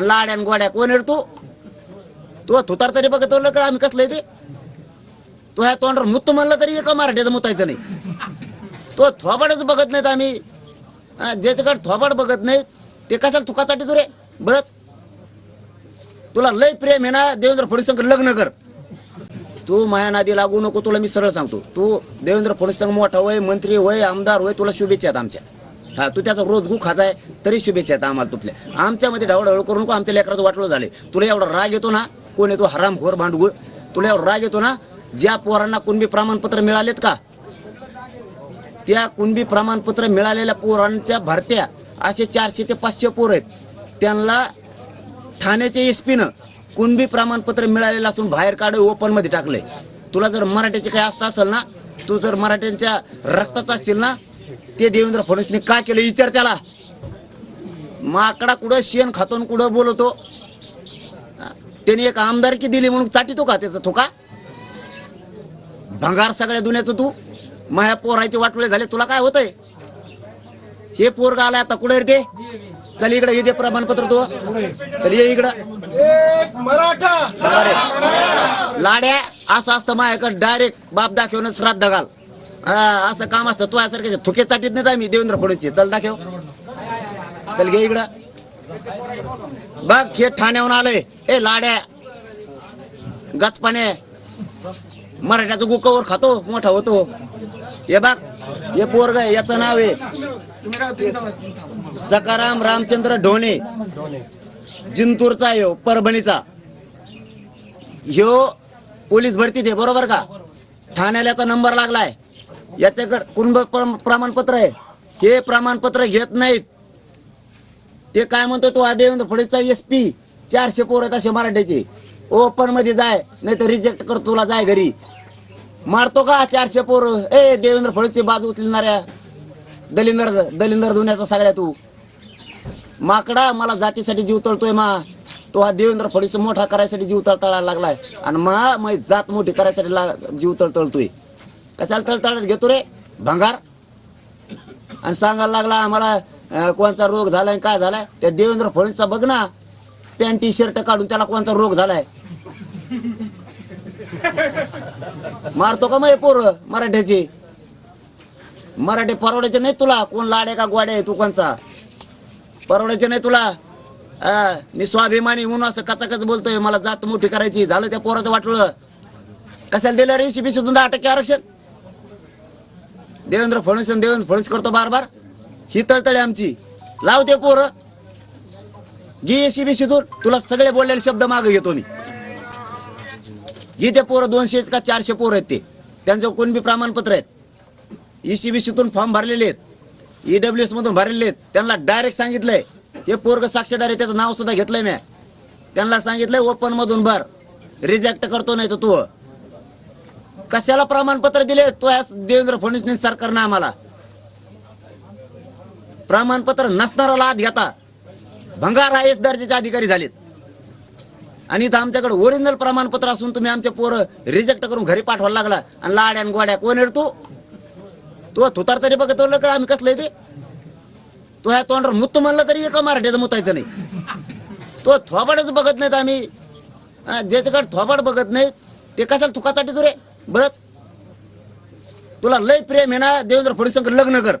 आणि लाड्यान गोड्या कोण आहे तू? तू थुतार तरी बघत का? आम्ही कसलं ते? तो ह्या तोंडावर मुत्त म्हणलं तरी एका मराठीचं मुतायचं नाही. तो थोबाडच बघत नाहीत आम्ही. ज्याच्याकडे थोबाड बघत नाहीत ते कशाला तुकासाठी तू रे? बरंच. तुला लय प्रेम आहे ना देवेंद्र फडणवीस लग्न कर. तू माया नादी लागू नको तुला मी सरळ सांगतो. तू देवेंद्र फडणवीस मोठा होय मंत्री होय आमदार होय तुला शुभेच्छा आहेत आमच्या. हा तू त्याचा रोज गु खाताय तरी शुभेच्छा आहेत आम्हाला तुपल्या आमच्यामध्ये ढवळढवळ करू नको आमच्या लेकराचं वाटलं झाले तुला एवढा राग येतो ना कोण येतो हराम घोर भांडगुळ. तुला एवढा राग येतो ना ज्या पोरांना कुणबी प्रमाणपत्र मिळालेत का? त्या कुणबी प्रमाणपत्र मिळालेल्या पोरांच्या भरत्या असे चारशे ते पाचशे पोर आहेत. त्यांना ठाण्याच्या एस पीनं कुणबी प्रमाणपत्र मिळालेलं असून बाहेर काढ ओपनमध्ये टाकलंय. तुला जर मराठ्याचे काय असतं असेल ना तू जर मराठ्यांच्या रक्ताचा असशील ना ते देवेंद्र फडणवीसने का केलं? विचार त्याला. माकडा कुठं शेण खातो आणि कुठं बोलवतो त्याने एक आमदारकी दिली म्हणून चाटितो का त्याचं तो का भंगार सगळ्या दुनियाचं तू. माया पोरायचे वाटोळे झाले तुला काय होतंय? हे पोरग आलाय आता कुठे रे ते? चल इकडे हे दे प्रमाणपत्र तू. चल ये इकडं. लाड्या असं असतं माझ्याकडे. डायरेक्ट बाप दाखवून श्राद्ध घाल. हा, असं काम असतं. तू यासारखे थुके चाटीत नाही आम्ही देवेंद्र फडणवीसचे. चल दाखव. चल घे इकडं. बघ हे ठाण्याहून आलंय. ए लाड्या. गचपाने. मराठ्याचं गुकावर खातो मोठा होतो. हे बघ हे पोरग आहे, याचं नाव आहे. सकाराम रामचंद्र ढोणे. जिंतूरचा आहे हो, परभणीचा. ह्यो पोलीस भरतीत आहे बरोबर का? ठाण्याला याचा नंबर लागलाय. याच्याकडे कुणब प्रमाणपत्र आहे. हे प्रमाणपत्र घेत नाहीत. ते काय म्हणतो तो हा देवेंद्र एस पी चारशे पोर आहेत असे मराठ्याचे ओपनमध्ये जाय नाही तर रिजेक्ट कर तुला जाय घरी. मारतो का चारशे पोर? ए देवेंद्र फडणवीसची बाजू उचलणाऱ्या दलिंदर दलिंदर धुण्याचा सगळ्या तू. माकडा मला जातीसाठी जीव तळतोय मा. तो हा देवेंद्र फडणवीस मोठा करायसाठी जीव तळतळायला लागलाय. आणि मा मग जात मोठी करायसाठी जीव तळतळतोय. कशाला तळतळत घेतो रे? भंगार? आणि सांगायला लागला आम्हाला कोणचा कोणता रोग झालाय काय झालाय? त्या देवेंद्र फडणवीसचा बघ ना. पॅन्ट टी शर्ट काढून त्याला कोणता रोग झालाय? मारतो का मग पोर मराठ्याचे? मराठी परवड्याचे नाही तुला. कोण लाडे का गोडे आहे? तू कोणचा? परवडायचे नाही तुला. मी स्वाभिमानी म्हणून असं कचाकच बोलतोय. मला जात मोठी करायची. झालं त्या पोराचं वाटलं कशाला दिलं रे? शिबी सुद्धा दहा आरक्षण? देवेंद्र फडणवीस देवेंद्र फडणवीस करतो बार बार ही तळतळे आमची. लाव ते पोरं गी सीबी शिदून तुला सगळे बोललेले शब्द मागे घेतो मी. गी ते पोरं. दोनशे का चारशे पोरं आहेत ते. त्यांचं कोण बी प्रमाणपत्र आहेत? ईसीबीसीतून फॉर्म भरलेले आहेत. ईडब्ल्यू एस मधून भरलेले आहेत. त्यांना डायरेक्ट सांगितलंय. हे पोरग साक्षीदार आहे त्याचं नाव सुद्धा घेतलंय मी त्यांना सांगितलंय ओपन मधून भर. रिजेक्ट करतो नाही तर तू. कशाला प्रमाणपत्र दिले? तो या देवेंद्र फडणवीस सरकारनं आम्हाला. प्रमाणपत्र नसणारा लाद घेता. भंगार आय एस दर्जाचे अधिकारी झालेत. आणि इथं आमच्याकडे ओरिजिनल प्रमाणपत्र असून तुम्ही आमचे पोरं रिजेक्ट करून घरी पाठवायला लागला. आणि लाड्या आणि गोड्या कोण येतो तू? थुतार तरी बघत का आम्ही कसलं ते? तो ह्या तोंडावर मुत्त म्हणलं तरी एका मराठीचं मुतायचं नाही. तो थोबाडच बघत नाहीत आम्ही. ज्याच्याकडे थोबाड बघत नाहीत ते कशाला तुकासाठी तुरे रे बरंच. तुला लय प्रेम आहे ना देवेंद्र फडणवीस लग्न कर.